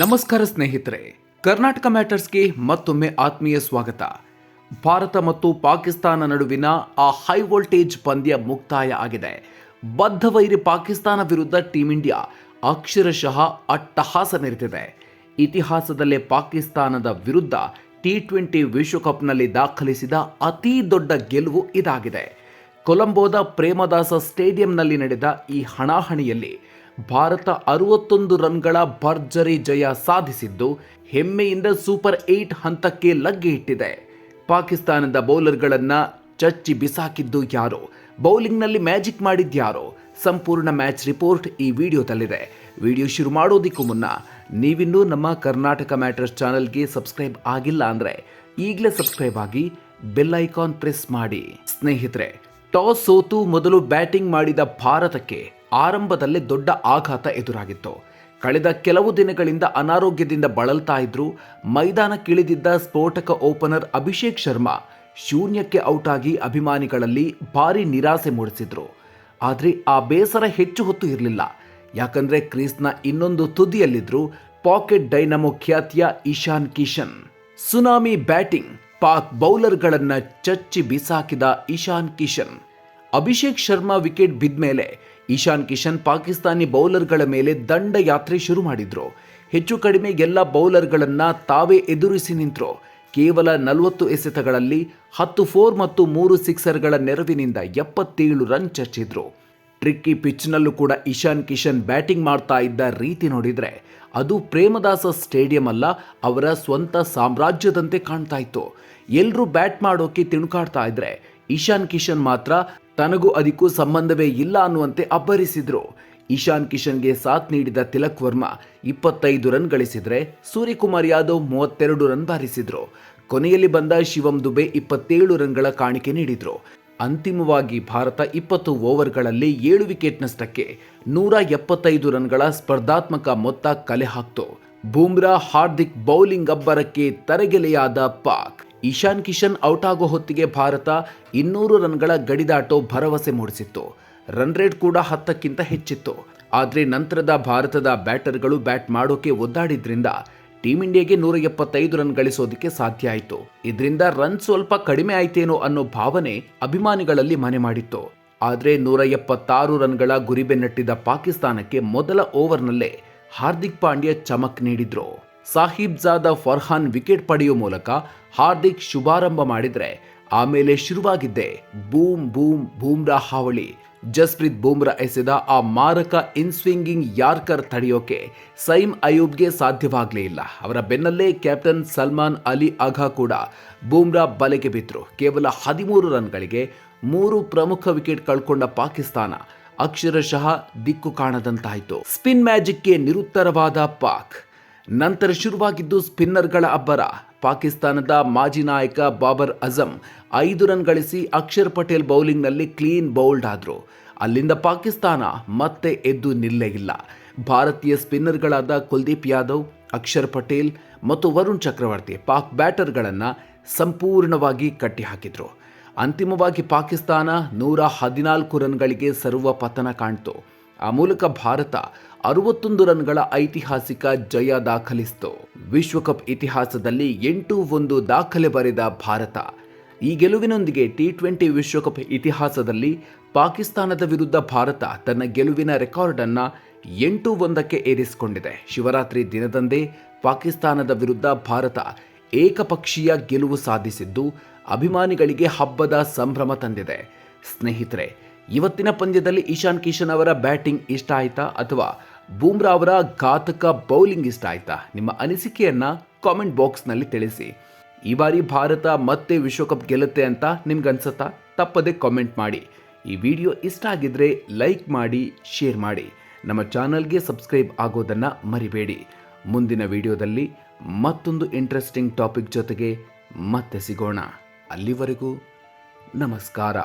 ನಮಸ್ಕಾರ ಸ್ನೇಹಿತರೆ, ಕರ್ನಾಟಕ ಮ್ಯಾಟರ್ಸ್ಗೆ ಮತ್ತೊಮ್ಮೆ ಆತ್ಮೀಯ ಸ್ವಾಗತ. ಭಾರತ ಮತ್ತು ಪಾಕಿಸ್ತಾನ ನಡುವಿನ ಆ ಹೈ ವೋಲ್ಟೇಜ್ ಪಂದ್ಯ ಮುಕ್ತಾಯ ಆಗಿದೆ. ಬದ್ಧವೈರಿ ಪಾಕಿಸ್ತಾನ ವಿರುದ್ಧ ಟೀಂ ಇಂಡಿಯಾ ಅಕ್ಷರಶಃ ಅಟ್ಟಹಾಸ ನೆರೆದಿದೆ. ಇತಿಹಾಸದಲ್ಲೇ ಪಾಕಿಸ್ತಾನದ ವಿರುದ್ಧ ಟಿ ಟ್ವೆಂಟಿ ವಿಶ್ವಕಪ್ನಲ್ಲಿ ದಾಖಲಿಸಿದ ಅತಿ ದೊಡ್ಡ ಗೆಲುವು ಇದಾಗಿದೆ. ಕೊಲಂಬೋದ ಪ್ರೇಮದಾಸ ಸ್ಟೇಡಿಯಂನಲ್ಲಿ ನಡೆದ ಈ ಹಣಾಹಣಿಯಲ್ಲಿ ಭಾರತ ಅರವತ್ತೊಂದು ರನ್ಗಳ ಭರ್ಜರಿ ಜಯ ಸಾಧಿಸಿದ್ದು, ಹೆಮ್ಮೆಯಿಂದ ಸೂಪರ್ ಏಟ್ ಹಂತಕ್ಕೆ ಲಗ್ಗೆ ಇಟ್ಟಿದೆ. ಪಾಕಿಸ್ತಾನದ ಬೌಲರ್ಗಳನ್ನು ಚಚ್ಚಿ ಬಿಸಾಕಿದ್ದು ಯಾರು? ಬೌಲಿಂಗ್ನಲ್ಲಿ ಮ್ಯಾಜಿಕ್ ಮಾಡಿದ್ಯಾರೋ ಸಂಪೂರ್ಣ ಮ್ಯಾಚ್ ರಿಪೋರ್ಟ್ ಈ ವಿಡಿಯೋದಲ್ಲಿದೆ. ವಿಡಿಯೋ ಶುರು ಮಾಡೋದಕ್ಕೂ ಮುನ್ನ, ನೀವಿನ್ನೂ ನಮ್ಮ ಕರ್ನಾಟಕ ಮ್ಯಾಟರ್ಸ್ ಚಾನಲ್ಗೆ ಸಬ್ಸ್ಕ್ರೈಬ್ ಆಗಿಲ್ಲ ಅಂದರೆ ಈಗಲೇ ಸಬ್ಸ್ಕ್ರೈಬ್ ಆಗಿ ಬೆಲ್ ಐಕಾನ್ ಪ್ರೆಸ್ ಮಾಡಿ. ಸ್ನೇಹಿತರೆ ಟಾಸ್ ಸೋತು ಮೊದಲು ಬ್ಯಾಟಿಂಗ್ ಮಾಡಿದ ಭಾರತಕ್ಕೆ ಆರಂಭದಲ್ಲೇ ದೊಡ್ಡ ಆಘಾತ ಎದುರಾಗಿತ್ತು. ಕಳೆದ ಕೆಲವು ದಿನಗಳಿಂದ ಅನಾರೋಗ್ಯದಿಂದ ಬಳಲ್ತಾ ಇದ್ರು ಮೈದಾನಕ್ಕಿಳಿದಿದ್ದ ಸ್ಫೋಟಕ ಓಪನರ್ ಅಭಿಷೇಕ್ ಶರ್ಮಾ ಶೂನ್ಯಕ್ಕೆ ಔಟ್ ಆಗಿ ಅಭಿಮಾನಿಗಳಲ್ಲಿ ಭಾರಿ ನಿರಾಸೆ ಮೂಡಿಸಿದ್ರು. ಆದರೆ ಆ ಬೇಸರ ಹೆಚ್ಚು ಹೊತ್ತು ಇರಲಿಲ್ಲ. ಯಾಕಂದ್ರೆ ಕ್ರೀಸ್ನ ಇನ್ನೊಂದು ತುದಿಯಲ್ಲಿದ್ರು ಪಾಕೆಟ್ ಡೈನಮೋ ಖ್ಯಾತಿಯ ಇಶಾನ್ ಕಿಶನ್. ಸುನಾಮಿ ಬ್ಯಾಟಿಂಗ್ ಪಾಕ್ ಬೌಲರ್ಗಳನ್ನು ಚಚ್ಚಿ ಬಿಸಾಕಿದ ಇಶಾನ್ ಕಿಶನ್. ಅಭಿಷೇಕ್ ಶರ್ಮಾ ವಿಕೆಟ್ ಬಿದ್ಮೇಲೆ ಇಶಾನ್ ಕಿಶನ್ ಪಾಕಿಸ್ತಾನಿ ಬೌಲರ್ಗಳ ಮೇಲೆ ದಂಡ ಯಾತ್ರೆ ಶುರು ಮಾಡಿದ್ರು. ಹೆಚ್ಚು ಕಡಿಮೆ ಎಲ್ಲ ಬೌಲರ್ಗಳನ್ನು ತಾವೇ ಎದುರಿಸಿ ನಿಂತರು. ಕೇವಲ ನಲವತ್ತು ಎಸೆತಗಳಲ್ಲಿ ಹತ್ತು ಫೋರ್ ಮತ್ತು ಮೂರು ಸಿಕ್ಸರ್ಗಳ ನೆರವಿನಿಂದ ಎಪ್ಪತ್ತೇಳು ರನ್ ಚಚ್ಚಿದ್ರು. ಟ್ರಿಕ್ಕಿ ಪಿಚ್ನಲ್ಲೂ ಕೂಡ ಇಶಾನ್ ಕಿಶನ್ ಬ್ಯಾಟಿಂಗ್ ಮಾಡ್ತಾ ಇದ್ದ ರೀತಿ ನೋಡಿದ್ರೆ ಅದು ಪ್ರೇಮದಾಸ ಸ್ಟೇಡಿಯಂ ಅಲ್ಲ, ಅವರ ಸ್ವಂತ ಸಾಮ್ರಾಜ್ಯದಂತೆ ಕಾಣ್ತಾ ಇತ್ತು. ಎಲ್ಲರೂ ಬ್ಯಾಟ್ ಮಾಡೋಕೆ ತಿಣುಕಾಡ್ತಾ ಇದ್ರೆ. ಇಶಾನ್ ಕಿಶನ್ ಮಾತ್ರ ತನಗೂ ಅದಕ್ಕೂ ಸಂಬಂಧವೇ ಇಲ್ಲ ಅನ್ನುವಂತೆ ಅಬ್ಬರಿಸಿದ್ರು. ಇಶಾನ್ ಕಿಶನ್ಗೆ ಸಾಥ್ ನೀಡಿದ ತಿಲಕ್ ವರ್ಮಾ ಇಪ್ಪತ್ತೈದು ರನ್ ಗಳಿಸಿದ್ರೆ ಸೂರ್ಯಕುಮಾರ್ ಯಾದವ್ ಮೂವತ್ತೆರಡು ರನ್ ಬಾರಿಸಿದ್ರು. ಕೊನೆಯಲ್ಲಿ ಬಂದ ಶಿವಂ ದುಬೆ ಇಪ್ಪತ್ತೇಳು ರನ್ಗಳ ಕಾಣಿಕೆ ನೀಡಿದ್ರು. ಅಂತಿಮವಾಗಿ ಭಾರತ ಇಪ್ಪತ್ತು ಓವರ್ಗಳಲ್ಲಿ ಏಳು ವಿಕೆಟ್ ನಷ್ಟಕ್ಕೆ ನೂರ ಎಪ್ಪತ್ತೈದು ರನ್ಗಳ ಸ್ಪರ್ಧಾತ್ಮಕ ಮೊತ್ತ ಕಲೆ ಹಾಕ್ತು. ಬೂಮ್ರಾ ಹಾರ್ದಿಕ್ ಬೌಲಿಂಗ್ ಅಬ್ಬರಕ್ಕೆ ತರಗೆಲೆಯಾದ ಪಾಕ್. ಇಶಾನ್ ಕಿಶನ್ ಔಟ್ ಆಗೋ ಹೊತ್ತಿಗೆ ಭಾರತ ಇನ್ನೂರು ರನ್ಗಳ ಗಡಿದಾಟೋ ಭರವಸೆ ಮೂಡಿಸಿತ್ತು. ರನ್ ರೇಟ್ ಕೂಡ ಹತ್ತಕ್ಕಿಂತ ಹೆಚ್ಚಿತ್ತು. ಆದರೆ ನಂತರದ ಭಾರತದ ಬ್ಯಾಟರ್ಗಳು ಬ್ಯಾಟ್ ಮಾಡೋಕೆ ಒದ್ದಾಡಿದ್ರಿಂದ ಟೀಂ ಇಂಡಿಯಾಗೆ ನೂರ ಎಪ್ಪತ್ತೈದು ರನ್ ಗಳಿಸೋದಕ್ಕೆ ಸಾಧ್ಯ ಆಯಿತು. ಇದರಿಂದ ರನ್ ಸ್ವಲ್ಪ ಕಡಿಮೆ ಆಯ್ತೇನೋ ಅನ್ನೋ ಭಾವನೆ ಅಭಿಮಾನಿಗಳಲ್ಲಿ ಮನೆ ಮಾಡಿತ್ತು. ಆದರೆ ನೂರ ಎಪ್ಪತ್ತಾರು ರನ್ಗಳ ಗುರಿ ಬೆನ್ನಟ್ಟಿದ ಪಾಕಿಸ್ತಾನಕ್ಕೆ ಮೊದಲ ಓವರ್ನಲ್ಲೇ ಹಾರ್ದಿಕ್ ಪಾಂಡ್ಯ ಚಮಕ್ ನೀಡಿದ್ರು. ಸಾಹಿಬ್ ಜಾದ ಫರ್ಹಾನ್ ವಿಕೆಟ್ ಪಡೆಯುವ ಮೂಲಕ ಹಾರ್ದಿಕ್ ಶುಭಾರಂಭ ಮಾಡಿದ್ರೆ, ಆಮೇಲೆ ಶುರುವಾಗಿದ್ದೆ ಬೂಮ್ ಬೂಮ್ ಬೂಮ್ರಾ ಹಾವಳಿ. ಜಸ್ಪ್ರೀತ್ ಬೂಮ್ರಾ ಎಸೆದ ಆ ಮಾರಕ ಇನ್ಸ್ವಿಂಗಿಂಗ್ ಯಾರ್ಕರ್ ತಡೆಯೋಕೆ ಸೈಮ್ ಅಯೂಬ್ಗೆ ಸಾಧ್ಯವಾಗಲೇ ಇಲ್ಲ. ಅವರ ಬೆನ್ನಲ್ಲೇ ಕ್ಯಾಪ್ಟನ್ ಸಲ್ಮಾನ್ ಅಲಿ ಅಘಾ ಕೂಡ ಬೂಮ್ರಾ ಬಲೆಗೆ ಬಿದ್ದರು ಕೇವಲ ಹದಿಮೂರು ರನ್ಗಳಿಗೆ ಮೂರು ಪ್ರಮುಖ ವಿಕೆಟ್ ಕಳ್ಕೊಂಡ ಪಾಕಿಸ್ತಾನ ಅಕ್ಷರಶಃ ದಿಕ್ಕು ಕಾಣದಂತಾಯಿತು. ಸ್ಪಿನ್ ಮ್ಯಾಜಿಕ್ಗೆ ನಿರುತ್ತರವಾದ ಪಾಕ್. ನಂತರ ಶುರುವಾಗಿದ್ದು ಸ್ಪಿನ್ನರ್ಗಳ ಅಬ್ಬರ. ಪಾಕಿಸ್ತಾನದ ಮಾಜಿ ನಾಯಕ ಬಾಬರ್ ಅಜಮ್ ಐದು ರನ್ ಗಳಿಸಿ ಅಕ್ಷರ್ ಪಟೇಲ್ ಬೌಲಿಂಗ್ನಲ್ಲಿ ಕ್ಲೀನ್ ಬೌಲ್ಡ್ ಆದರು. ಅಲ್ಲಿಂದ ಪಾಕಿಸ್ತಾನ ಮತ್ತೆ ಎದ್ದು ನಿಲ್ಲೇ ಇಲ್ಲ. ಭಾರತೀಯ ಸ್ಪಿನ್ನರ್ಗಳಾದ ಕುಲ್ದೀಪ್ ಯಾದವ್, ಅಕ್ಷರ್ ಪಟೇಲ್ ಮತ್ತು ವರುಣ್ ಚಕ್ರವರ್ತಿ ಪಾಕ್ ಬ್ಯಾಟರ್ಗಳನ್ನು ಸಂಪೂರ್ಣವಾಗಿ ಕಟ್ಟಿಹಾಕಿದರು. ಅಂತಿಮವಾಗಿ ಪಾಕಿಸ್ತಾನ ನೂರ ಹದಿನಾಲ್ಕು ರನ್ಗಳಿಗೆ ಸರ್ವ ಪತನ ಕಾಣ್ತು. ಆ ಮೂಲಕ ಭಾರತ ಅರವತ್ತೊಂದು ರನ್ಗಳ ಐತಿಹಾಸಿಕ ಜಯ ದಾಖಲಿಸಿತು. ವಿಶ್ವಕಪ್ ಇತಿಹಾಸದಲ್ಲಿ ಎಂಟು ಒಂದು ದಾಖಲೆ ಬರೆದ ಭಾರತ. ಈ ಗೆಲುವಿನೊಂದಿಗೆ ಟಿ ಟ್ವೆಂಟಿ ವಿಶ್ವಕಪ್ ಇತಿಹಾಸದಲ್ಲಿ ಪಾಕಿಸ್ತಾನದ ವಿರುದ್ಧ ಭಾರತ ತನ್ನ ಗೆಲುವಿನ ರೆಕಾರ್ಡ್ ಅನ್ನ ಎಂಟು ಒಂದಕ್ಕೆ ಏರಿಸಿಕೊಂಡಿದೆ. ಶಿವರಾತ್ರಿ ದಿನದಂದೇ ಪಾಕಿಸ್ತಾನದ ವಿರುದ್ಧ ಭಾರತ ಏಕಪಕ್ಷೀಯ ಗೆಲುವು ಸಾಧಿಸಿದ್ದು, ಅಭಿಮಾನಿಗಳಿಗೆ ಹಬ್ಬದ ಸಂಭ್ರಮ ತಂದಿದೆ. ಸ್ನೇಹಿತರೆ ಇವತ್ತಿನ ಪಂದ್ಯದಲ್ಲಿ ಇಶಾನ್ ಕಿಶನ್ ಅವರ ಬ್ಯಾಟಿಂಗ್ ಇಷ್ಟ ಆಯ್ತಾ ಅಥವಾ ಬೂಮ್ರಾ ಅವರ ಘಾತಕ ಬೌಲಿಂಗ್ ಇಷ್ಟ ಆಯ್ತಾ? ನಿಮ್ಮ ಅನಿಸಿಕೆಯನ್ನ ಕಾಮೆಂಟ್ ಬಾಕ್ಸ್ನಲ್ಲಿ ತಿಳಿಸಿ. ಈ ಬಾರಿ ಭಾರತ ಮತ್ತೆ ವಿಶ್ವಕಪ್ ಗೆಲ್ಲುತ್ತೆ ಅಂತ ನಿಮ್ಗನ್ಸತ್ತಾ? ತಪ್ಪದೆ ಕಾಮೆಂಟ್ ಮಾಡಿ. ಈ ವಿಡಿಯೋ ಇಷ್ಟ ಆಗಿದ್ರೆ ಲೈಕ್ ಮಾಡಿ, ಶೇರ್ ಮಾಡಿ. ನಮ್ಮ ಚಾನಲ್ಗೆ ಸಬ್ಸ್ಕ್ರೈಬ್ ಆಗೋದನ್ನು ಮರಿಬೇಡಿ. ಮುಂದಿನ ವಿಡಿಯೋದಲ್ಲಿ ಮತ್ತೊಂದು ಇಂಟ್ರೆಸ್ಟಿಂಗ್ ಟಾಪಿಕ್ ಜೊತೆಗೆ ಮತ್ತೆ ಸಿಗೋಣ. ಅಲ್ಲಿವರೆಗೂ ನಮಸ್ಕಾರ.